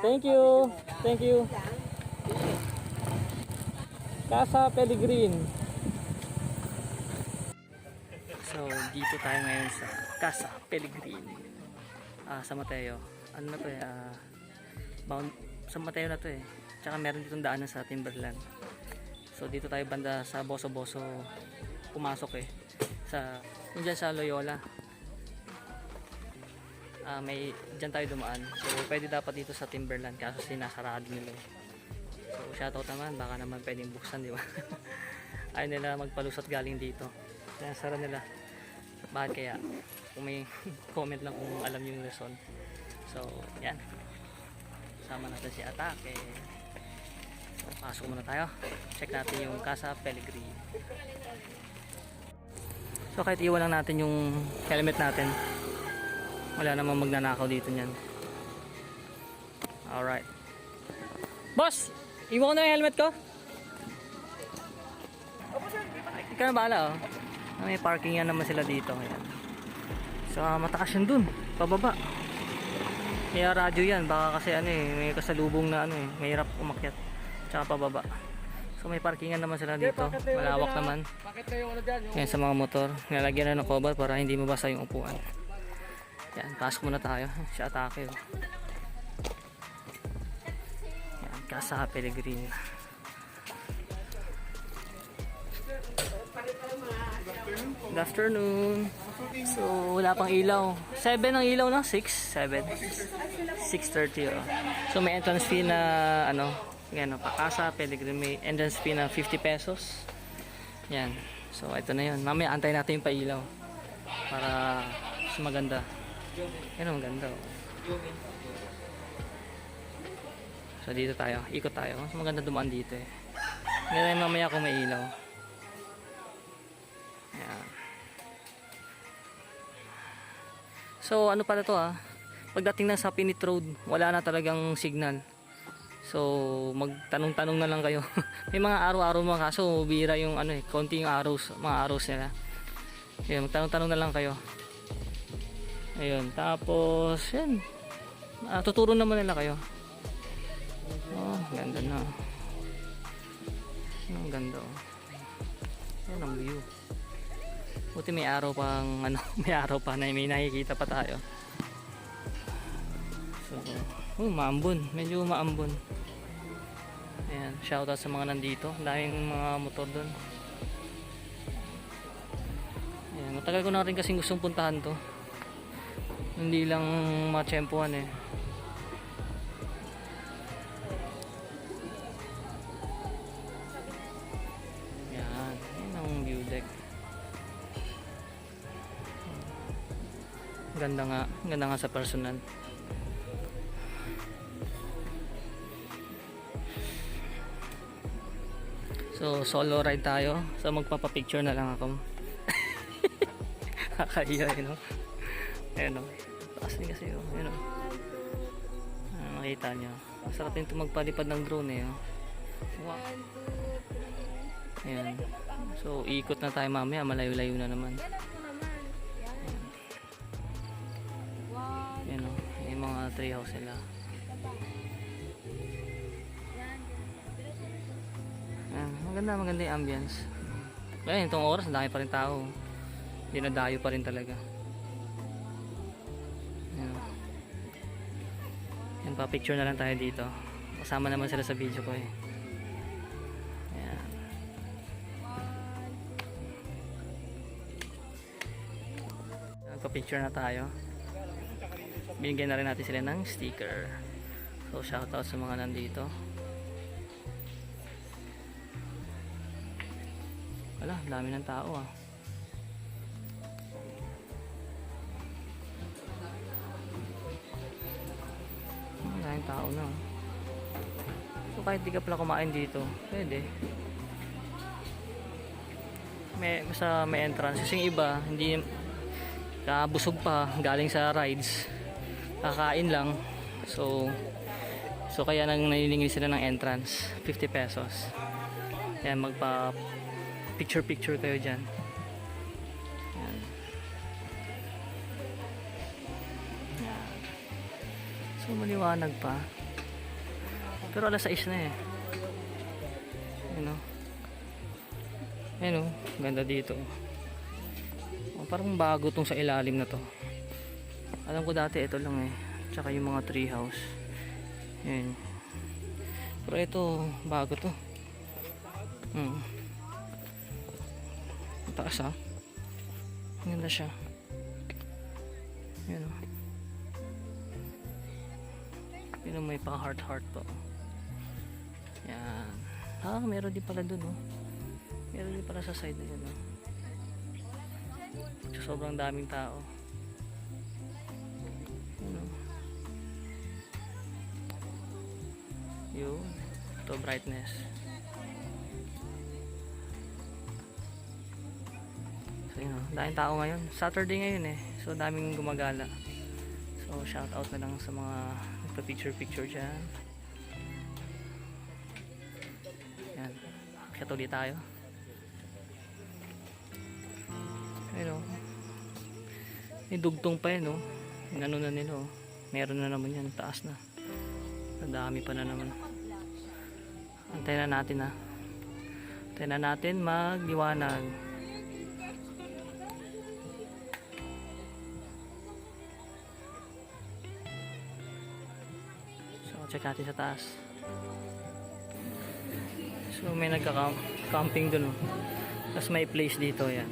Thank you. Thank you. Casa Pellegrin. So, dito tayo ngayon sa Casa Pellegrin. Ah, sa Mateo. Ano na to eh? Ah, bound, sa Mateo na to eh. Tsaka meron ditong daanan sa Timberland. So, dito tayo banda sa Boso-Boso pumasok eh. Sa, yun sa Loyola. Ah, may dyan tayo dumaan. So, pwede dapat dito sa Timberland kaso sinasarado nila. eh. So, shoutout naman. Baka naman pwedeng buksan, di ba? Ayaw nila magpalusot galing dito. Sinasara nila. Bakit kaya? Kung may comment lang kung alam yung lesson. So, yan. Sama natin si Atake. So, pasok muna tayo. Check natin yung Casa Pellegrini. So, kahit iwan lang natin yung helmet natin. Wala namang magnanakaw dito niyan. Alright. Boss! Iwan ko na yung helmet ko. Ikaw na bahala oh. May parking yan naman sila dito. Ayan. So ah, matakas yun dun. Pababa. Kaya radyo yan. Baka kasi ano eh. May kasalubong na ano eh. Mahirap umakyat. Tsaka pababa. So may parkingan naman sila dito. Malawak naman. Yan sa mga motor. Nilagyan na ng cover para hindi mabasa yung upuan. Yan, pasok muna tayo. Siya atake. Yan, Casa Pellegrin. Good afternoon. So, wala pang ilaw. 7 ang ilaw na? 6? 7? 6.30 oh. So, may entrance fee na ano, yan, Pakasa, Pellegrin. May entrance fee na 50 pesos. Yan. So, ito na yun. Mamaya antay natin yung pailaw. Para mas maganda. Yan ang maganda. Oh. So, dito tayo. Ikot tayo. Mas maganda dumaan dito eh. Ngayon mamaya kung may ilaw. Yan. So, ano pala to ah. Pagdating na sa Pinit Road, wala na talagang signal. So, magtanong-tanong na lang kayo. May mga araw-araw mga kaso, bira yung ano eh, konti yung arrows, mga arrows nila. Ayun, magtanong-tanong na lang kayo. Ayun, tapos, yan. Ah, tuturo naman nila kayo. Oh, ganda na. Ang ganda oh. Yan ang view. Buti may araw pang ano, may araw pa na may nakikita pa tayo. So, oh, maambon. Medyo maambon. Ayan, shoutout sa mga nandito. Daming mga motor doon. Ayan, matagal ko na rin kasing gustong puntahan to. Hindi lang matsyempohan eh. Yan, yan ang view deck. Ganda nga, ganda nga sa personal. So, solo ride tayo. So, magpapapicture na lang ako. Kakahiya, yun, no? Ayan, no? Taas din kasi, oh. Ayan, no? Ah, makita nyo. Masarap din ito ng drone, eh, oh. Wow. Ayan. So, ikot na tayo mamaya. Malayo-layo na naman. Ayan, oh. Yung mga treehouse nila. Ayan, maganda, maganda yung ambience. Kaya itong oras, dami pa rin tao. Dinadayo pa rin talaga. Ayan, pa-picture na lang tayo dito. Kasama naman sila sa video ko eh. Ayan. Nagpa-picture na tayo. Binigyan na rin natin sila ng sticker. So, shoutout sa mga nandito. Wala, dami ng tao ah. Tao na. So kahit di ka pala kumain dito, pwede. May, basta may entrance. Kasi yung iba, hindi kabusog pa, galing sa rides. Kakain lang. So, so kaya nang naniningil sila ng entrance. 50 pesos. Kaya magpa picture picture kayo dyan maliwanag pa Pero alas 6 na eh. Ayun o. Ayun o. Ganda dito. Oh, parang bago tong sa ilalim na to. Alam ko dati ito lang eh. Tsaka yung mga tree house. Ayun. Pero ito, bago to. Hmm. Taas ah. Ganda siya. Ayun o. Yun o, may pang heart heart to. Yan. Ah, meron din pala dun oh. Meron din pala sa side na yun oh. So, sobrang daming tao. Ano? Yun. Ito brightness. So yun oh. Daming tao ngayon. Saturday ngayon eh. So daming gumagala. So shout out na lang sa mga nagpa-picture picture dyan. Yan. Kaya ulit tayo. Ayun oh. May dugtong pa yun oh. Ano na nila oh. Meron na naman yan. Taas na. Ang pa na naman. Antayin na natin ah. Antayin na natin magliwanag. Check natin sa taas. So, may nagka-camping dun. Oh. Tapos may place dito, yan.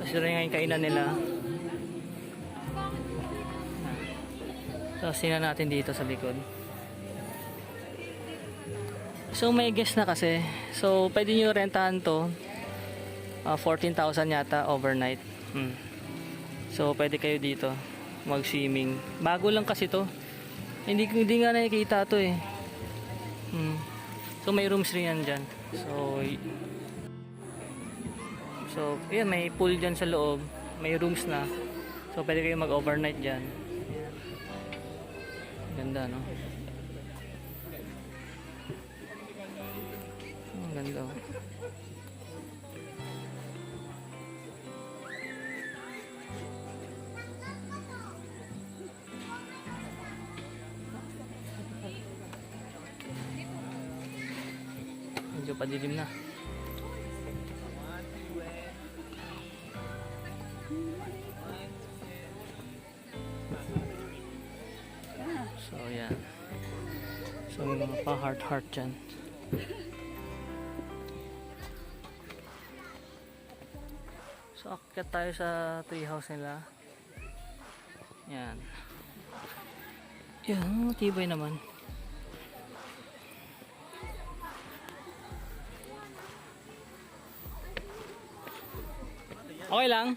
Tapos yun nga yung kainan nila. So, sina natin dito sa likod. So, may guest na kasi. So, pwede nyo rentahan to. Ah, 14,000 yata overnight. Hmm. So, pwede kayo dito mag-swimming. Bago lang kasi to. Hindi, hindi nga nakikita to eh. Hmm. So, may rooms rin yan dyan. So, so, yun, may pool dyan sa loob. May rooms na. So, pwede kayo mag-overnight dyan. Ganda, no? Ang ganda. oh. Medyo padilim na. So, yan. So, may mga pa-heart-heart dyan. So, akyat tayo sa treehouse nila. Yan. Yan, tibay naman. Okay lang.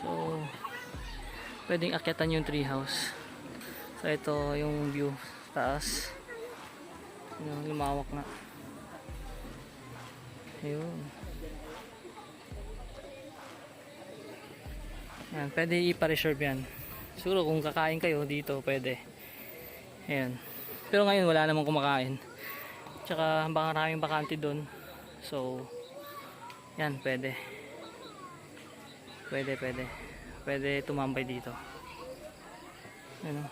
so, pwedeng akyatan yung treehouse. So, ito yung view taas. Yung lumawak na. Ayun. Yan, pwede ipa-reserve yan. Siguro kung kakain kayo dito, pwede. Ayan. Pero ngayon wala namang kumakain. Tsaka maraming bakante doon. So, yan, pwede. Pwede, pwede. Pwede tumambay dito. Ano?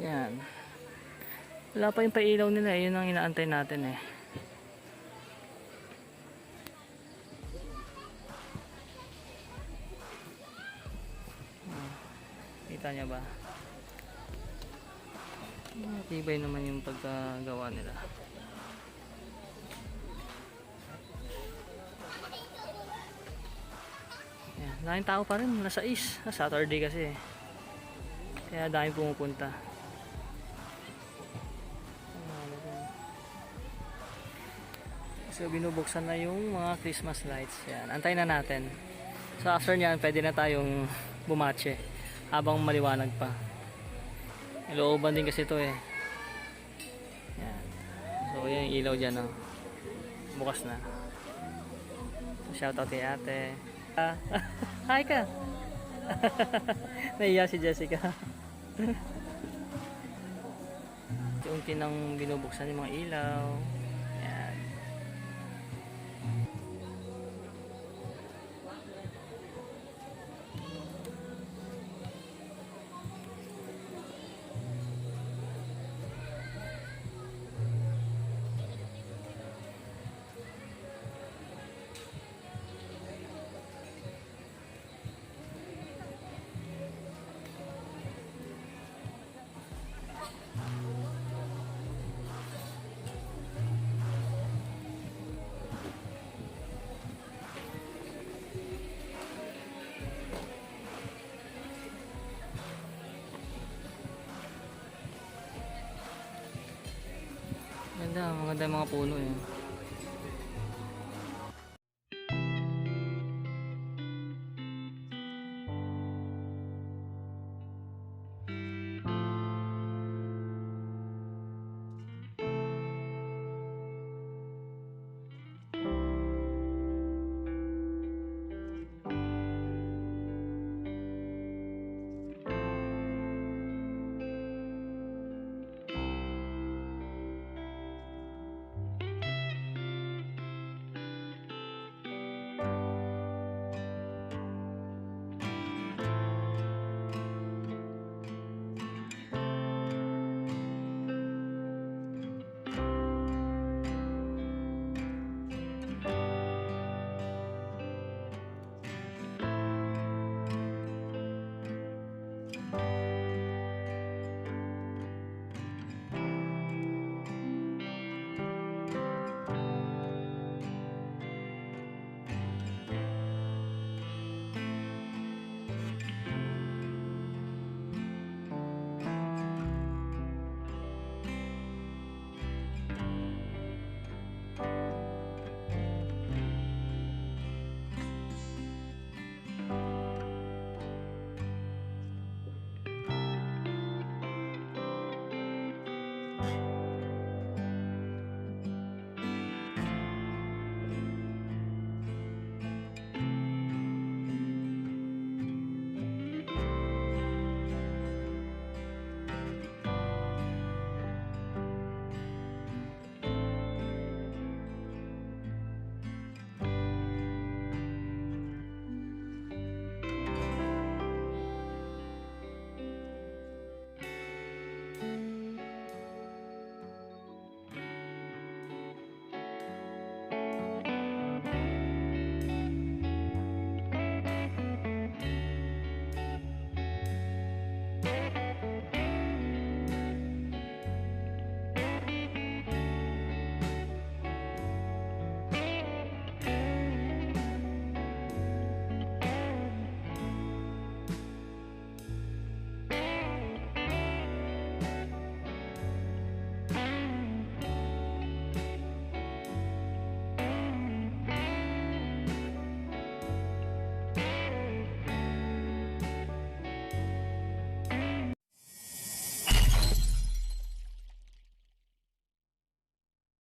Yan. Wala pa yung pailaw nila. eh. Yun ang inaantay natin eh. Kita niya ba? Matibay naman yung pagkagawa nila. Yan, daming tao pa rin, nasa is. Ah, Saturday kasi eh. Kaya daming pumupunta. So binubuksan na yung mga Christmas lights. Yan, antayin na natin. So after nyan, pwede na tayong bumatche habang maliwanag pa. Ilooban din kasi ito eh. Yan. So yan yung ilaw dyan oh. Bukas na. So, shoutout kay ate. Ah, hi ka! Naiya si Jessica. Unti nang binubuksan yung mga ilaw. Ganda, maganda mga puno eh.